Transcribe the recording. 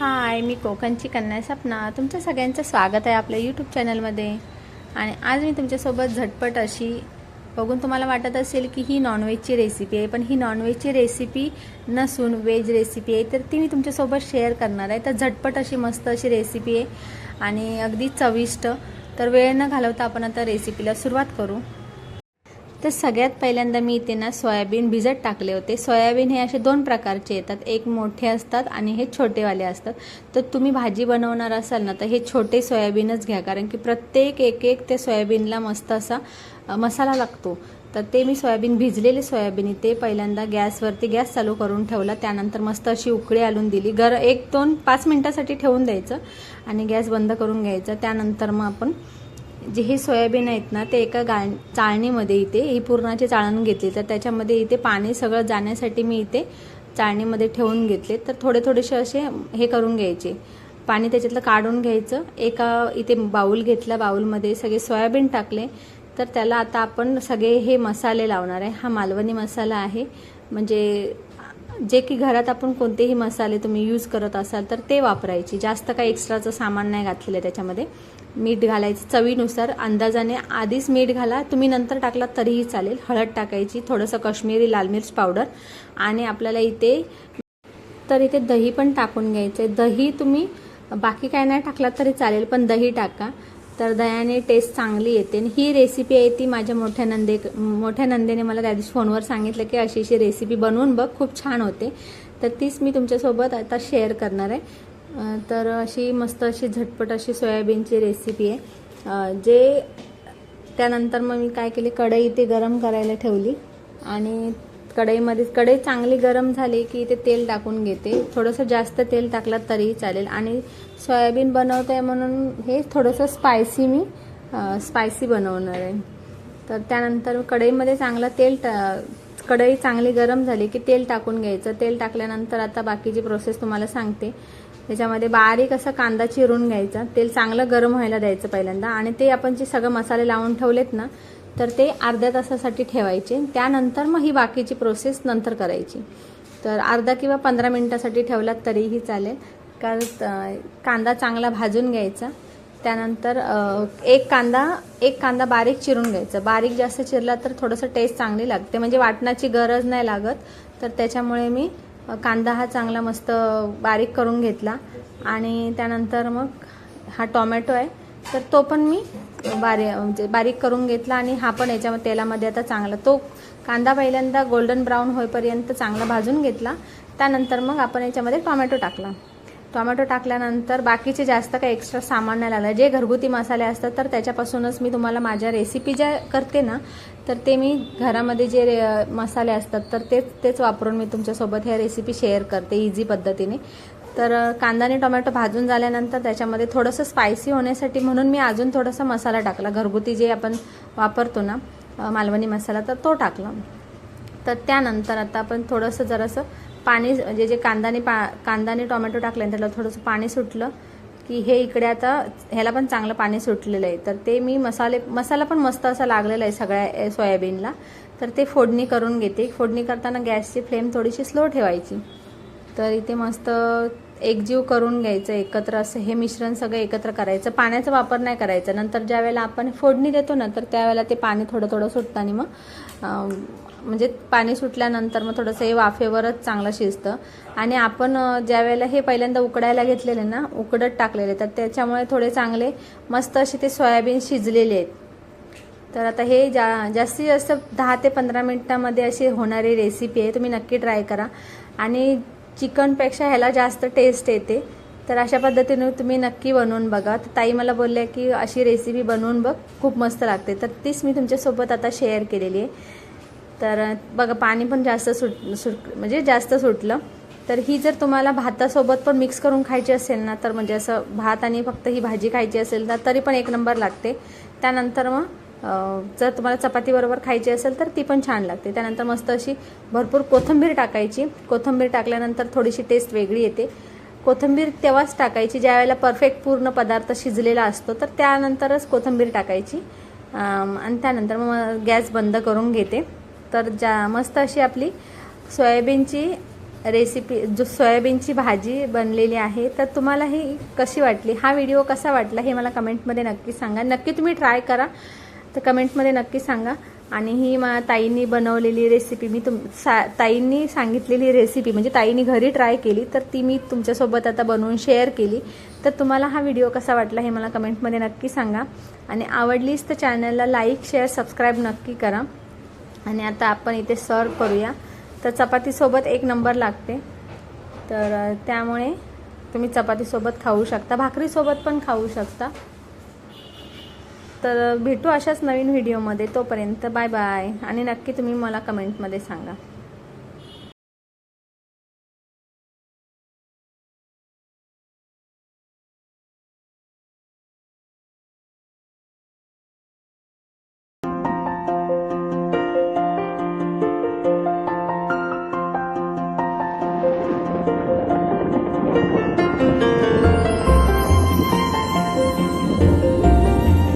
हाय मी कोकणची कन्या सपना. तुमच्या सगळ्यांचं स्वागत आहे आपल्या यूट्यूब चॅनलमध्ये आणि आज मी तुमच्यासोबत झटपट अशी बघून तुम्हाला वाटत असेल की ही नॉनव्हेजची रेसिपी आहे पण ही नॉनव्हेजची रेसिपी नसून व्हेज रेसिपी आहे तर ती मी तुमच्यासोबत शेअर करणार आहे. तर झटपट अशी मस्त अशी रेसिपी आहे. आणि अगदी चविष्ट. तर वेळ न घालवता आपण आता रेसिपीला सुरुवात करू. तर सगळ्यात पहिल्यांदा मी इथे ना सोयाबीन भिजत टाकले होते. सोयाबीन हे असे दोन प्रकारचे येतात. एक मोठे असतात आणि हे छोटेवाले असतात. तर तुम्ही भाजी बनवणार असाल ना तर हे छोटे सोयाबीनच घ्या. कारण की प्रत्येक एक एक त्या सोयाबीनला मस्त असा मसाला लागतो. तर ते मी सोयाबीन भिजलेले सोयाबीन इथे पहिल्यांदा गॅसवरती गॅस चालू करून ठेवला. त्यानंतर मस्त अशी उकळी आणून दिली. गर एक दोन पाच मिनटासाठी ठेवून द्यायचं आणि गॅस बंद करून घ्यायचं. त्यानंतर मग आपण जे हे सोयाबीन आहेत ना ते एका गा चाळणीमध्ये इथे ही पूर्णाचे चाळण घेतली. तर त्याच्यामध्ये इथे पाणी सगळं जाण्यासाठी मी इथे चाळणीमध्ये ठेवून घेतले. तर थोडे थोडेसे असे हे करून घ्यायचे. पाणी त्याच्यातलं काढून घ्यायचं. एका इथे बाऊल घेतला बाऊलमध्ये सगळे सोयाबीन टाकले. तर त्याला आता आपण सगळे हे मसाले लावणार आहे. हा मालवणी मसाला आहे. म्हणजे जे की घरात आपण कोणतेही मसाले तुम्ही यूज करत असाल तर ते वापरायचे. जास्त काही एक्स्ट्राचं सामान नाही घातलेलं आहे त्याच्यामध्ये. मीठ घालायचं चवीनुसार अंदाजाने आधीच मीठ घाला. तुम्ही नंतर टाकलात तरीही चालेल. हळद टाकायची थोडंसं कश्मीरी लाल मिर्च पावडर आणि आपल्याला इथे तर इथे दही पण टाकून घ्यायचं आहे दही तुम्ही बाकी काय नाही टाकलात तरी चालेल पण दही टाका. तर दह्याने टेस्ट चांगली येते. आणि ही रेसिपी आहे ती माझ्या मोठ्या नंदे मोठ्या नंदेने मला त्या दिवशी फोनवर सांगितलं की अशी अशी रेसिपी बनवून बघ खूप छान होते. तर तीच मी तुमच्यासोबत आता शेअर करणार आहे. तर अशी मस्त अशी झटपट अशी सोयाबीनची रेसिपी आहे. जे त्यानंतर मग मी काय केले कढई ते गरम करायला ठेवली आणि कढईमध्ये कढई चांगली गरम झाली की ते तेल टाकून घेते. थोडंसं जास्त तेल टाकलं तरीही चालेल. आणि सोयाबीन बनवते आहे म्हणून हे थोडंसं स्पायसी मी स्पायसी बनवणार आहे. तर त्यानंतर कढईमध्ये चांगलं तेल टा कढई चांगली गरम झाली की तेल टाकून घ्यायचं. तेल टाकल्यानंतर आता बाकीची प्रोसेस तुम्हाला सांगते. त्याच्यामध्ये बारीक असा कांदा चिरून घ्यायचा. तेल चांगलं गरम व्हायला द्यायचं पहिल्यांदा. आणि ते आपण जे सगळं मसाले लावून ठेवलेत ना तर ते अर्ध्या तासासाठी ठेवायचे. त्यानंतर मग ही बाकीची प्रोसेस नंतर करायची. तर अर्धा किंवा पंधरा मिनटासाठी ठेवलात तरीही चालेल. कारण कांदा चांगला भाजून घ्यायचा. त्यानंतर एक कांदा एक कांदा बारीक चिरून घ्यायचा. बारीक जास्त चिरला तर थोडंसं टेस्ट चांगली लागते. म्हणजे वाटण्याची गरज नाही लागत. तर त्याच्यामुळे मी कांदा हा चांगला मस्त बारीक करून घेतला. आणि त्यानंतर मग हा टॉमॅटो आहे. तर तो पण मी बारी म्हणजे बारीक करून घेतला आणि हा पण याच्या तेलामध्ये आता चांगला तो कांदा पहिल्यांदा गोल्डन ब्राऊन होईपर्यंत चांगला भाजून घेतला. त्यानंतर मग आपण याच्यामध्ये टॉमॅटो टाकला. टोमॅटो टाकल्यानंतर बाकीचे जास्त काही एक्स्ट्रा सामान नाही लागलं जे घरगुती मसाले असतात तर त्याच्यापासूनच मी तुम्हाला माझ्या रेसिपी ज्या करते ना तर ते मी घरामध्ये जे रे- मसाले असतात तर तेच तेच वापरून मी तुमच्यासोबत ह्या रेसिपी शेअर करते इझी पद्धतीने. तर कांदाने कांदा आणि टोमॅटो भाजून झाल्यानंतर त्याच्यामध्ये थोडंसं स्पायसी होण्यासाठी म्हणून मी अजून थोडासा मसाला टाकला. घरगुती जे आपण वापरतो ना मालवणी मसाला तर तो टाकला. तर त्यानंतर आता आपण थोडंसं जरासं पाणी जे जे कांदाने पा कांदाने टोमॅटो टाकल्यानंतर त्याला थोडंसं पाणी सुटलं की हे इकडे आता ह्याला पण चांगलं पाणी सुटलेलं आहे. तर ते मी मसाले मसाला पण मस्त असा लागलेला आहे सगळ्या सोयाबीनला. तर ते फोडणी करून घेते. फोडणी करताना गॅसची फ्लेम थोडीशी स्लो ठेवायची. तर इथे मस्त एकजीव करून घ्यायचं एकत्र असं हे मिश्रण सगळं एकत्र करायचं. पाण्याचा वापर नाही करायचा. नंतर ज्या वेळेला आपण फोडणी देतो ना तर त्यावेळेला ते पाणी थोडं थोडं सुटतं आणि मग म्हणजे पाणी सुटल्यानंतर मग थोडंसं हे वाफेवरच चांगलं शिजतं. आणि आपण ज्या वेळेला हे पहिल्यांदा उकडायला घेतलेले ना उकडत टाकलेले तर त्याच्यामुळे थोडे चांगले मस्त असे ते सोयाबीन शिजलेले आहेत. तर आता हे जा जास्तीत जास्त दहा ते पंधरा मिनटामध्ये अशी होणारी रेसिपी आहे तुम्ही नक्की ट्राय करा. आणि चिकनपेक्षा ह्याला जास्त टेस्ट येते. तर अशा पद्धतीने तुम्ही नक्की बनवून बघा. तर ताई मला बोलल्या की अशी रेसिपी बनवून बघ खूप मस्त लागते. तर तीच मी तुमच्यासोबत आता शेअर केलेली आहे. तर बघा पाणी पण जास्त सुट सुट म्हणजे जास्त सुटलं. तर ही जर तुम्हाला भातासोबत पण मिक्स करून खायची असेल ना तर म्हणजे असं भात आणि फक्त ही भाजी खायची असेल तर तरी पण एक नंबर लागते. त्यानंतर मग जर तुम्हाला चपातीबरोबर खायची असेल तर ती पण छान लागते. त्यानंतर मस्त अशी भरपूर कोथिंबीर टाकायची. कोथिंबीर टाकल्यानंतर थोडीशी टेस्ट वेगळी येते. कोथिंबीर तेव्हाच टाकायची ज्या वेळेला परफेक्ट पूर्ण पदार्थ शिजलेला असतो तर त्यानंतरच कोथिंबीर टाकायची. आणि त्यानंतर मग गॅस बंद करून घेते. तर ज्या मस्त अशी आपली सोयाबीनची रेसिपी जो सोयाबीनची भाजी बनलेली आहे तर तुम्हाला ही कशी वाटली? हा व्हिडिओ कसा वाटला हे मला कमेंटमध्ये नक्की सांगा. नक्की तुम्ही ट्राय करा. तर कमेंटमध्ये नक्की सांगा. आणि ही मा ताईंनी बनवलेली रेसिपी मी तुम सा ताईंनी सांगितलेली रेसिपी म्हणजे ताईंनी घरी ट्राय केली तर ती मी तुमच्यासोबत आता बनवून शेअर केली. तर तुम्हाला हा व्हिडिओ कसा वाटला हे मला कमेंटमध्ये नक्की सांगा. आणि आवडलीच तर चॅनलला लाईक शेअर सबस्क्राईब नक्की करा. आणि आता आपण इथे सर्व करूया. तर चपातीसोबत एक नंबर लागते. तर त्यामुळे तुम्ही चपातीसोबत खाऊ शकता. भाकरीसोबत पण खाऊ शकता. तर भेटू अशाच नवीन व्हिडिओमध्ये तोपर्यंत बाय बाय आणि नक्की तुम्ही मला कमेंटमध्ये सांगा.